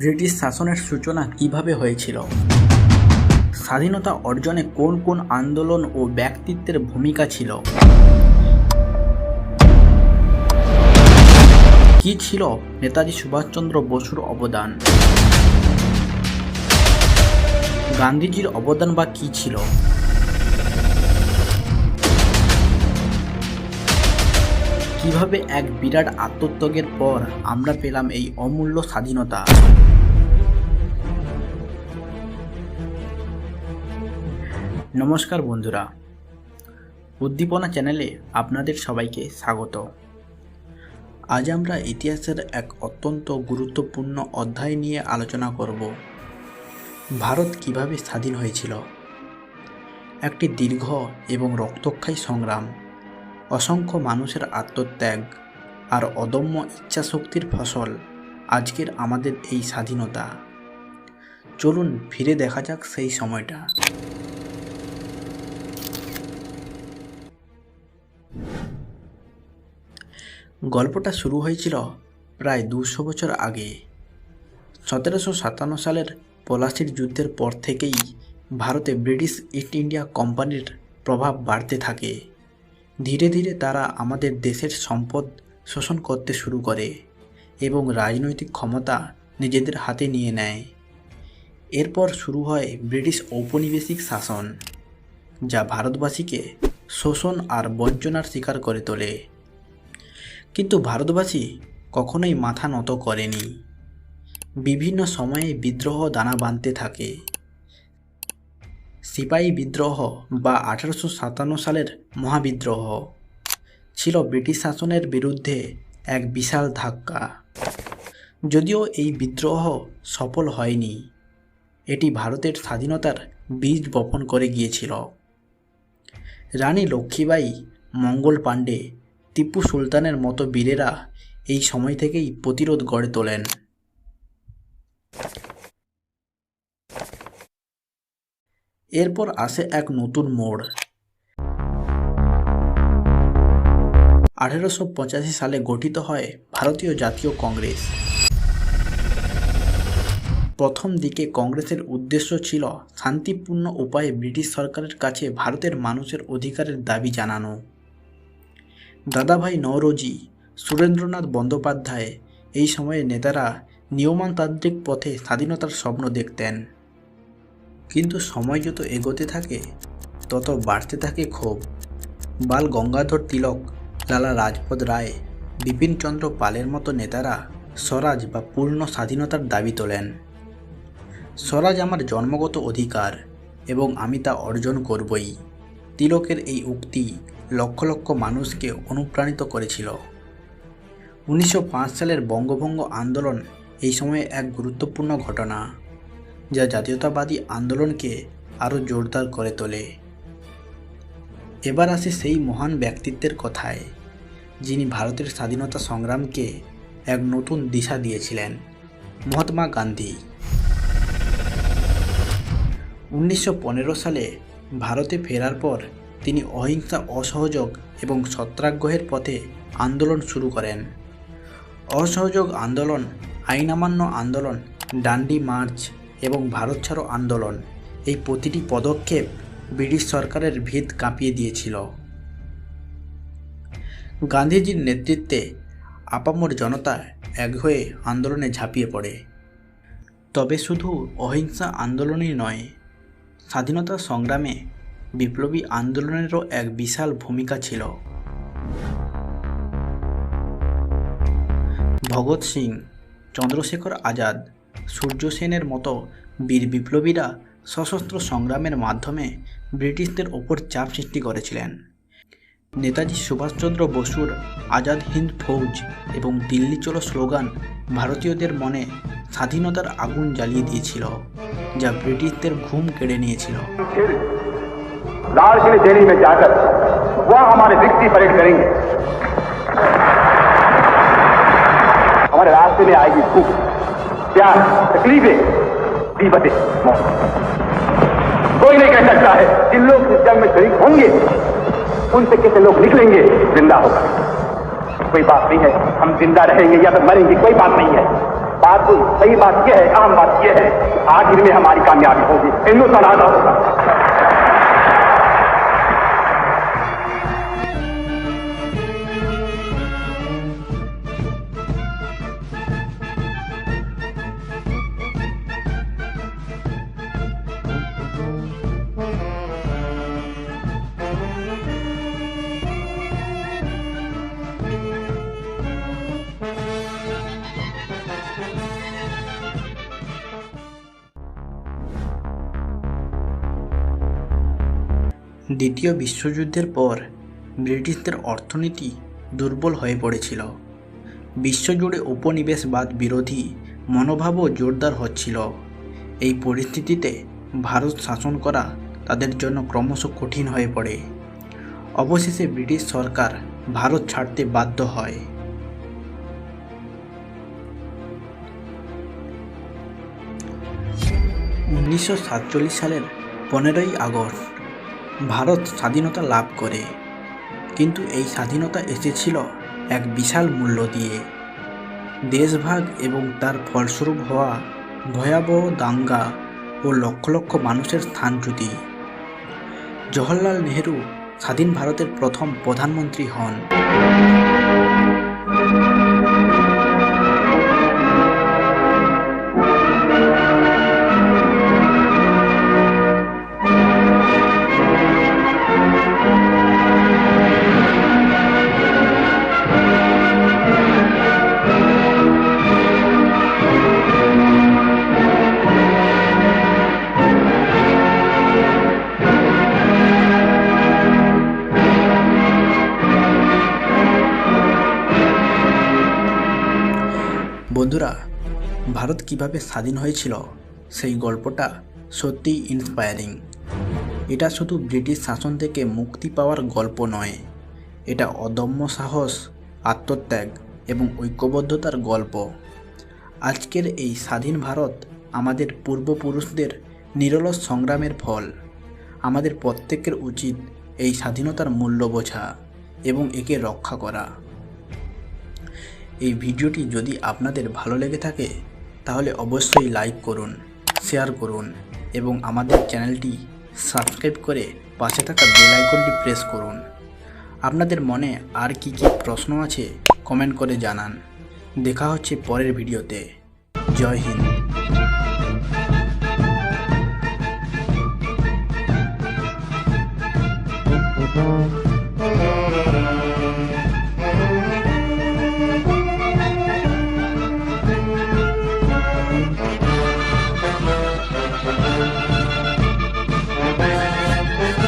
British শাসনের সূচনা কীভাবে হয়েছিল? স্বাধীনতা অর্জনে কোন কোন আন্দোলন ও ব্যক্তিত্বের ভূমিকা ছিল? কি ছিল নেতাজি সুভাষচন্দ্র বসুর অবদান? গান্ধীজির অবদান বা কি ছিল? কীভাবে এক বিরাট আত্মত্যাগের পর আমরা পেলাম এই অমূল্য স্বাধীনতা? নমস্কার বন্ধুরা। উদ্দীপনা চ্যানেলে আপনাদের সবাইকে স্বাগত। আজ আমরা ইতিহাসের এক অত্যন্ত গুরুত্বপূর্ণ অধ্যায় নিয়ে আলোচনা করব। ভারত কীভাবে স্বাধীন হয়েছিল? একটি দীর্ঘ এবং রক্তক্ষয়ী সংগ্রাম। অসংখ্য মানুষের আত্মত্যাগ আর অদম্য ইচ্ছাশক্তির ফসল আজকের আমাদের এই স্বাধীনতা। চলুন ফিরে দেখা যাক সেই সময়টা। গল্পটা শুরু হয়েছিল প্রায় দুশো বছর আগে। সতেরোশো সাতান্ন সালের পলাশির যুদ্ধের পর থেকেই ভারতে ব্রিটিশ ইস্ট ইন্ডিয়া কোম্পানির প্রভাব বাড়তে থাকে। ধীরে ধীরে তারা আমাদের দেশের সম্পদ শোষণ করতে শুরু করে এবং রাজনৈতিক ক্ষমতা নিজেদের হাতে নিয়ে নেয়। এরপর শুরু হয় ব্রিটিশ ঔপনিবেশিক শাসন, যা ভারতবাসীকে শোষণ আর বঞ্চনার শিকার করে তোলে। কিন্তু ভারতবাসী কখনোই মাথা নত করেনি। বিভিন্ন সময়ে বিদ্রোহ দানা বাঁধতে থাকে। সিপাহী বিদ্রোহ বা আঠারোশো সাতান্ন সালের মহাবিদ্রোহ ছিল ব্রিটিশ শাসনের বিরুদ্ধে এক বিশাল ধাক্কা। যদিও এই বিদ্রোহ সফল হয়নি, এটি ভারতের স্বাধীনতার বীজ বপন করে গিয়েছিল। রানী লক্ষ্মীবাই মঙ্গল পাণ্ডে, টিপু সুলতানের মতো বীরেরা এই সময় থেকেই প্রতিরোধ গড়ে তোলেন। এরপর আসে এক নতুন মোড়। আঠেরোশো পঁচাশি সালে গঠিত হয় ভারতীয় জাতীয় কংগ্রেস। প্রথম দিকে কংগ্রেসের উদ্দেশ্য ছিল শান্তিপূর্ণ উপায়ে ব্রিটিশ সরকারের কাছে ভারতের মানুষের অধিকারের দাবি জানানো। দাদাভাই নওরোজি, সুরেন্দ্রনাথ বন্দ্যোপাধ্যায় এই সময়ে নেতারা নিয়মতান্ত্রিক পথে স্বাধীনতার স্বপ্ন দেখতেন। কিন্তু সময় যত এগোতে থাকে, তত বাড়তে থাকে ক্ষোভ। বাল গঙ্গাধর তিলক, লালা রাজপথ রায় বিপিনচন্দ্র পালের মতো নেতারা স্বরাজ বা পূর্ণ স্বাধীনতার দাবি তোলেন। স্বরাজ আমার জন্মগত অধিকার এবং আমি তা অর্জন করবই। তিলকের এই উক্তি লক্ষ লক্ষ মানুষকে অনুপ্রাণিত করেছিল। উনিশশো পাঁচ সালের বঙ্গভঙ্গ আন্দোলন এই সময়ে এক গুরুত্বপূর্ণ ঘটনা। যা জাতীয়তাবাদী আন্দোলনকে আরও জোরদার করে তোলে। এবার আসে সেই মহান ব্যক্তিত্বের কথায়, যিনি ভারতের স্বাধীনতা সংগ্রামকে এক নতুন দিশা দিয়েছিলেন, মহাত্মা গান্ধী। উনিশশো পনেরো সালে ভারতে ফেরার পর তিনি অহিংসা, অসহযোগ এবং সত্যাগ্রহের পথে আন্দোলন শুরু করেন। অসহযোগ আন্দোলন আইন অমান্য আন্দোলন, ডান্ডি মার্চ এবং ভারত ছাড়ো আন্দোলন। এই প্রতিটি পদক্ষেপ ব্রিটিশ সরকারের ভিত কাঁপিয়ে দিয়েছিল। গান্ধীজির নেতৃত্বে আপামর জনতা এক হয়ে আন্দোলনে ঝাঁপিয়ে পড়ে। তবে শুধু অহিংসা আন্দোলনই নয়, স্বাধীনতা সংগ্রামে বিপ্লবী আন্দোলনেরও এক বিশাল ভূমিকা ছিল। ভগৎ সিং, চন্দ্রশেখর আজাদ সূর্য সেনের মতো বীর বিপ্লবীরা সশস্ত্র সংগ্রামের মাধ্যমে ব্রিটিশদের ওপর চাপ সৃষ্টি করেছিলেন নেতাজি সুভাষচন্দ্র বসুর আজাদ হিন্দ ফৌজ এবং দিল্লি চলো স্লোগান ভারতীয়দের মনে স্বাধীনতার আগুন জ্বালিয়ে দিয়েছিল যা ব্রিটিশদের ঘুম কেড়ে নিয়েছিল फिर लाल किले दिल्ली में जाकर वह हमारे विक्टी परेड करेंगे हमारे रास्ते में आएगी भूख प्यार तकलीफें? बीबते मौत। कोई नहीं कह सकता है जिन लोग इस जंग में शरीक होंगे। उनसे कैसे लोग निकलेंगे? ज़िंदा होगा। कोई बात नहीं है, हम ज़िंदा रहेंगे या फिर मरेंगे, कोई बात नहीं है। बात तो सही बात यह है आम बात यह है। आखिर में हमारी कामयाबी होगी। हिंदुस्तान आज़ाद होगा। দ্বিতীয় বিশ্বযুদ্ধের পর ব্রিটিশদের অর্থনীতি দুর্বল হয়ে পড়েছিল। বিশ্বজুড়ে উপনিবেশবাদ বিরোধী মনোভাবও জোরদার হচ্ছিল। এই পরিস্থিতিতে ভারত শাসন করা তাদের জন্য ক্রমশ কঠিন হয়ে পড়ে। অবশেষে ব্রিটিশ সরকার ভারত ছাড়তে বাধ্য হয়। উনিশশো সাতচল্লিশ সালের পনেরোই আগস্ট ভারত স্বাধীনতা লাভ করে। কিন্তু এই স্বাধীনতা এসেছিল এক বিশাল মূল্য দিয়ে। দেশভাগ এবং তার ফলস্বরূপ হওয়া ভয়াবহ দাঙ্গা ও লক্ষ লক্ষ মানুষের স্থানচ্যুতি জওহরলাল নেহেরু স্বাধীন ভারতের প্রথম প্রধানমন্ত্রী হন। বন্ধুরা, ভারত কীভাবে স্বাধীন হয়েছিল সেই গল্পটা সত্যিই ইন্সপায়ারিং এটা শুধু ব্রিটিশ শাসন থেকে মুক্তি পাওয়ার গল্প নয়, এটা অদম্য সাহস, আত্মত্যাগ এবং ঐক্যবদ্ধতার গল্প। আজকের এই স্বাধীন ভারত আমাদের পূর্বপুরুষদের নিরলস সংগ্রামের ফল, আমাদের প্রত্যেকের উচিত এই স্বাধীনতার মূল্য বোঝা এবং একে রক্ষা করা। এই ভিডিওটি যদি আপনাদের ভালো লেগে থাকে, তাহলে অবশ্যই লাইক করুন শেয়ার করুন এবং আমাদের চ্যানেলটি সাবস্ক্রাইব করে পাশে থাকা বেল আইকনটি প্রেস করুন। আপনাদের মনে আর কি কি প্রশ্ন আছে কমেন্ট করে জানান। দেখা হচ্ছে পরের ভিডিওতে। জয় হিন্দ।